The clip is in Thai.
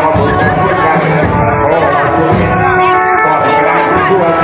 ขอบคุณทุกท่านขอบคุณก่อนเวลาช่วใจ